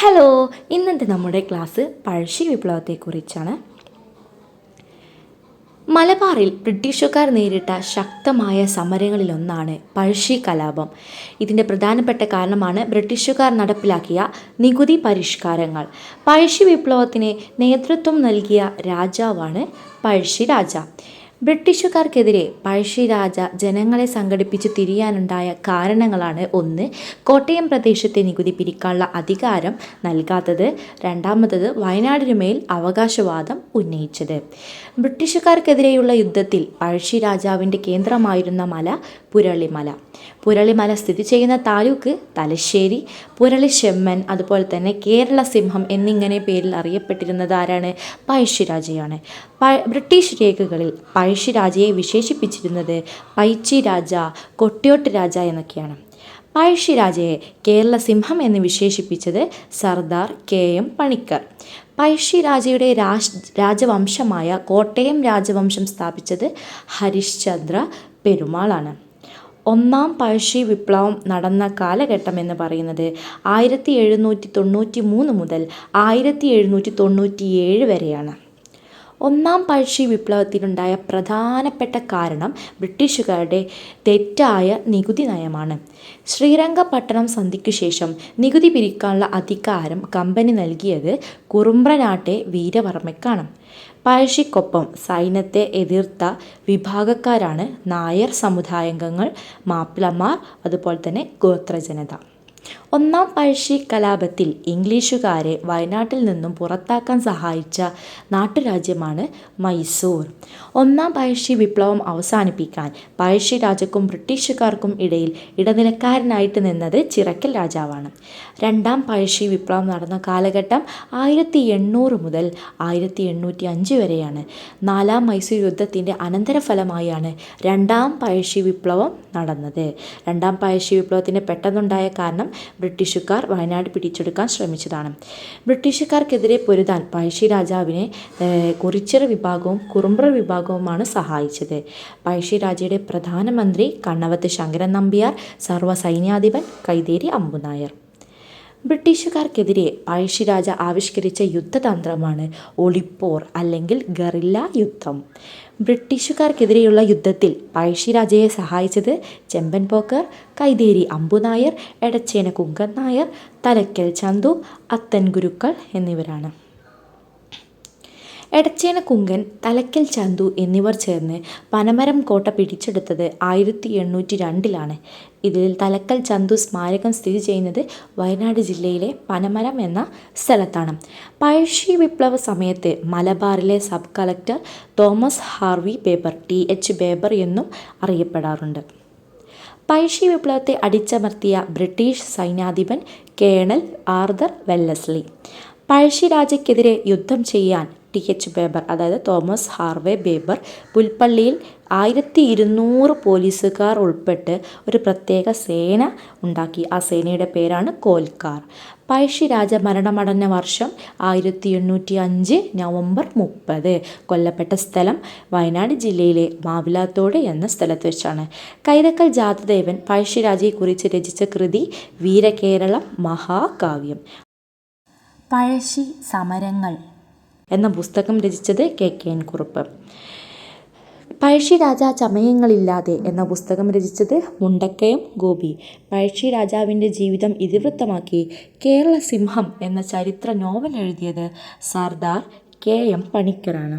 Hello ഇന്നത്തെ നമ്മുടെ class Pazhassi വിപ്ലവത്തെക്കുറിച്ചാണ്. മലബാറിൽ ബ്രിട്ടീഷുകാർ നേരിട്ട ശക്തമായ സമരങ്ങളിലൊന്നാണ് പഴശ്ശി കലാപം. ഇതിന്റെ പ്രധാനപ്പെട്ട കാരണമാണ് ബ്രിട്ടീഷുകാർ നടപ്പിലാക്കിയ നികുതി പരിഷ്കാരങ്ങൾ. പഴശ്ശി വിപ്ലവത്തിന് നേതൃത്വം നൽകിയ രാജാവാണ് പഴശ്ശി രാജ. ബ്രിട്ടീഷുകാർക്കെതിരെ പഴശ്ശിരാജ ജനങ്ങളെ സംഘടിപ്പിച്ച് തിരിയാനുണ്ടായ കാരണങ്ങളാണ് ഒന്ന് കോട്ടയം പ്രദേശത്തെ നികുതി പിരിക്കാനുള്ള അധികാരം നൽകാത്തത്. രണ്ടാമത്തത് വയനാടിനുമേൽ അവകാശവാദം ഉന്നയിച്ചത്. ബ്രിട്ടീഷുകാർക്കെതിരെയുള്ള യുദ്ധത്തിൽ പഴശ്ശി രാജാവിന്റെ കേന്ദ്രമായിരുന്ന മല പുരളിമല. പുരളിമല സ്ഥിതി ചെയ്യുന്ന താലൂക്ക് തലശ്ശേരി പുരളി ചെമ്മൻ അതുപോലെ തന്നെ കേരള സിംഹം എന്നിങ്ങനെ പേരിൽ അറിയപ്പെട്ടിരുന്നത് ആരാണ്? പഴശ്ശിരാജയാണ്. ബ്രിട്ടീഷ് രേഖകളിൽ പഴശ്ശിരാജയെ വിശേഷിപ്പിച്ചിരുന്നത് പൈച്ചി രാജ കൊട്ടിയോട്ട് രാജ എന്നൊക്കെയാണ്. പഴശ്ശിരാജയെ കേരള സിംഹം എന്ന് വിശേഷിപ്പിച്ചത് സർദാർ കെ എം പണിക്കർ. പഴശ്ശിരാജയുടെ രാജ് രാജവംശമായ കോട്ടയം രാജവംശം സ്ഥാപിച്ചത് ഹരിശ്ചന്ദ്ര പെരുമാളാണ്. ഒന്നാം പഴശ്ശി വിപ്ലവം നടന്ന കാലഘട്ടം എന്ന് പറയുന്നത് ആയിരത്തി എഴുന്നൂറ്റി തൊണ്ണൂറ്റി മൂന്ന് മുതൽ ആയിരത്തി എഴുന്നൂറ്റി തൊണ്ണൂറ്റി ഏഴ് വരെയാണ്. ഒന്നാം പഴശ്ശി വിപ്ലവത്തിനുണ്ടായ പ്രധാനപ്പെട്ട കാരണം ബ്രിട്ടീഷുകാരുടെ തെറ്റായ നികുതി നയമാണ്. ശ്രീരംഗപട്ടണം സന്ധിക്കു ശേഷം നികുതി പിരിക്കാനുള്ള അധികാരം കമ്പനി നൽകിയത് കുറുമ്പ്രനാട്ടെ വീരവർമ്മയ്ക്കാണ്. പഴശ്ശിക്കൊപ്പം സൈന്യത്തെ എതിർത്ത വിഭാഗക്കാരാണ് നായർ സമുദായാംഗങ്ങൾ മാപ്പിളമാർ അതുപോലെ തന്നെ ഗോത്രജനത. ഒന്നാം പഴശ്ശി കലാപത്തിൽ ഇംഗ്ലീഷുകാരെ വയനാട്ടിൽ നിന്നും പുറത്താക്കാൻ സഹായിച്ച നാട്ടുരാജ്യമാണ് മൈസൂർ. ഒന്നാം പഴശ്ശി വിപ്ലവം അവസാനിപ്പിക്കാൻ പഴശ്ശി രാജക്കും ബ്രിട്ടീഷുകാർക്കും ഇടയിൽ ഇടനിലക്കാരനായിട്ട് നിന്നത് ചിറക്കൽ രാജാവാണ്. രണ്ടാം പഴശ്ശി വിപ്ലവം നടന്ന കാലഘട്ടം ആയിരത്തി എണ്ണൂറ് മുതൽ ആയിരത്തി എണ്ണൂറ്റി അഞ്ച് വരെയാണ്. നാലാം മൈസൂർ യുദ്ധത്തിന്റെ അനന്തരഫലമായാണ് രണ്ടാം പഴശ്ശി വിപ്ലവം നടന്നത്. രണ്ടാം പഴശ്ശി വിപ്ലവത്തിന്റെ പെട്ടെന്നുണ്ടായ കാരണം ബ്രിട്ടീഷുകാർ വയനാട് പിടിച്ചെടുക്കാൻ ശ്രമിച്ചതാണ്. ബ്രിട്ടീഷുകാർക്കെതിരെ പൊരുതാൻ പഴശ്ശി രാജാവിനെ കുറിച്ചിറ വിഭാഗവും കുറുമ്പ്ര വിഭാഗവുമാണ് സഹായിച്ചത്. പഴശ്ശി രാജയുടെ പ്രധാനമന്ത്രി കണ്ണവത്ത് ശങ്കരൻ നമ്പ്യാർ സർവസൈന്യാധിപൻ കൈതേരി അമ്പുനായർ. ബ്രിട്ടീഷുകാർക്കെതിരെ പഴശ്ശിരാജ ആവിഷ്കരിച്ച യുദ്ധതന്ത്രമാണ് ഒളിപ്പോർ അല്ലെങ്കിൽ ഗറില്ല യുദ്ധം. ബ്രിട്ടീഷുകാർക്കെതിരെയുള്ള യുദ്ധത്തിൽ പഴശ്ശിരാജയെ സഹായിച്ചത് ചെമ്പൻ പോക്കർ കൈതേരി അമ്പുനായർ എടച്ചേന കുങ്കൻ നായർ തലക്കൽ ചന്തു അത്തൻ ഗുരുക്കൾ എന്നിവരാണ്. എടച്ചേന കുങ്കൻ തലക്കൽ ചന്തു എന്നിവർ ചേർന്ന് പനമരം കോട്ട പിടിച്ചെടുത്തത് ആയിരത്തി എണ്ണൂറ്റി രണ്ടിലാണ് ഇതിൽ തലക്കൽ ചന്തു സ്മാരകം സ്ഥിതി ചെയ്യുന്നത് വയനാട് ജില്ലയിലെ പനമരം എന്ന സ്ഥലത്താണ്. പഴശ്ശി വിപ്ലവ സമയത്ത് മലബാറിലെ sub collector Thomas Harvey Baber T. H. Baber എന്നും അറിയപ്പെടാറുണ്ട്. പഴശ്ശി വിപ്ലവത്തെ അടിച്ചമർത്തിയ ബ്രിട്ടീഷ് സൈന്യാധിപൻ കേണൽ ആർദർ വെല്ലസ്ലി. പഴശ്ശിരാജയ്ക്കെതിരെ യുദ്ധം ചെയ്യാൻ ടി എച്ച് ബേബർ അതായത് തോമസ് ഹാർവേ ബേബർ പുൽപ്പള്ളിയിൽ ആയിരത്തി ഇരുന്നൂറ് പോലീസുകാർ ഉൾപ്പെട്ട് ഒരു പ്രത്യേക സേന ഉണ്ടാക്കി. ആ സേനയുടെ പേരാണ് കോൽക്കാർ. പഴശ്ശിരാജ മരണമടഞ്ഞ വർഷം ആയിരത്തി എണ്ണൂറ്റി അഞ്ച് നവംബർ മുപ്പത്. കൊല്ലപ്പെട്ട സ്ഥലം വയനാട് ജില്ലയിലെ മാവിലാത്തോട് എന്ന സ്ഥലത്ത് വെച്ചാണ്. കൈതക്കൽ ജാതദേവൻ പഴശ്ശിരാജയെക്കുറിച്ച് രചിച്ച കൃതി വീരകേരളം മഹാകാവ്യം. പഴശ്ശി സമരങ്ങൾ എന്ന പുസ്തകം രചിച്ചത് K K N Kurup. Pazhassi Raja ചമയങ്ങളില്ലാതെ എന്ന പുസ്തകം രചിച്ചത് മുണ്ടക്കയം ഗോപി. പഴശ്ശി രാജാവിന്റെ ജീവിതം ഇതിവൃത്തമാക്കി കേരള സിംഹം എന്ന ചരിത്ര നോവൽ എഴുതിയത് സർദാർ കെ എം പണിക്കറാണ്